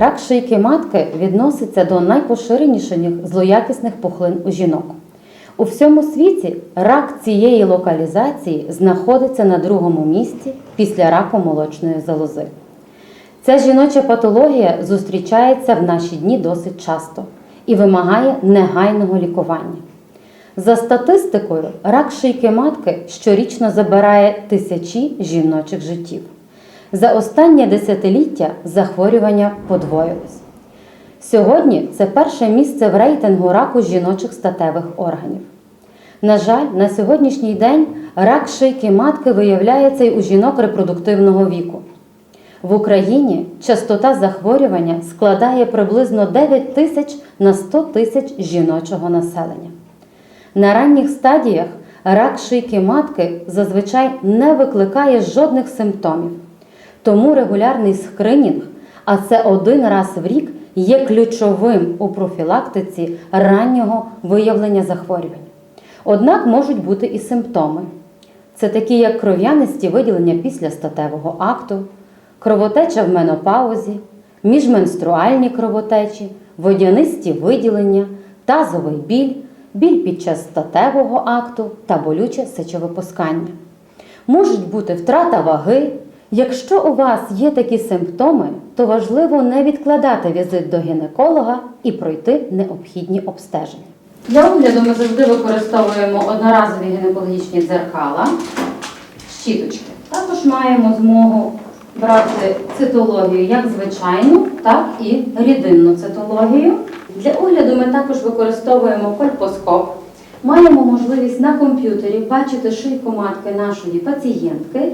Рак шийки матки відноситься до найпоширеніших злоякісних пухлин у жінок. У всьому світі рак цієї локалізації знаходиться на другому місці після раку молочної залози. Ця жіноча патологія зустрічається в наші дні досить часто і вимагає негайного лікування. За статистикою, рак шийки матки щорічно забирає тисячі жіночих життів. За останнє десятиліття захворювання подвоїлось. Сьогодні це перше місце в рейтингу раку жіночих статевих органів. На жаль, на сьогоднішній день рак шийки матки виявляється й у жінок репродуктивного віку. В Україні частота захворювання складає приблизно 9 тисяч на 100 тисяч жіночого населення. На ранніх стадіях рак шийки матки зазвичай не викликає жодних симптомів. Тому регулярний скринінг, а це один раз в рік, є ключовим у профілактиці раннього виявлення захворювань. Однак можуть бути і симптоми. Це такі, як кров'янисті виділення після статевого акту, кровотеча в менопаузі, міжменструальні кровотечі, водянисті виділення, тазовий біль, біль під час статевого акту та болюче сечовипускання. Можуть бути втрата ваги. Якщо у вас є такі симптоми, то важливо не відкладати візит до гінеколога і пройти необхідні обстеження. Для огляду ми завжди використовуємо одноразові гінекологічні дзеркала, щіточки. Також маємо змогу брати цитологію як звичайну, так і рідинну цитологію. Для огляду ми також використовуємо кольпоскоп. Маємо можливість на комп'ютері бачити шийку матки нашої пацієнтки.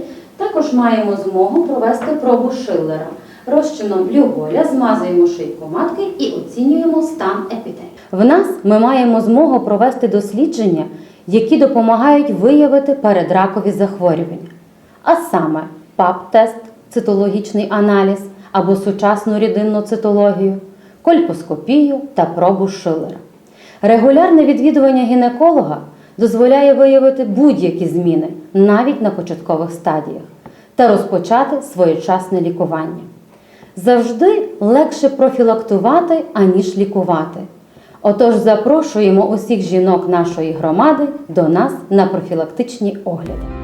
Також маємо змогу провести пробу Шиллера. Розчином люголя змазуємо шийку матки і оцінюємо стан епітелію. В нас ми маємо змогу провести дослідження, які допомагають виявити передракові захворювання. А саме ПАП-тест, цитологічний аналіз або сучасну рідинну цитологію, кольпоскопію та пробу Шиллера. Регулярне відвідування гінеколога дозволяє виявити будь-які зміни навіть на початкових стадіях та розпочати своєчасне лікування. Завжди легше профілактувати, аніж лікувати. Отож, запрошуємо усіх жінок нашої громади до нас на профілактичні огляди.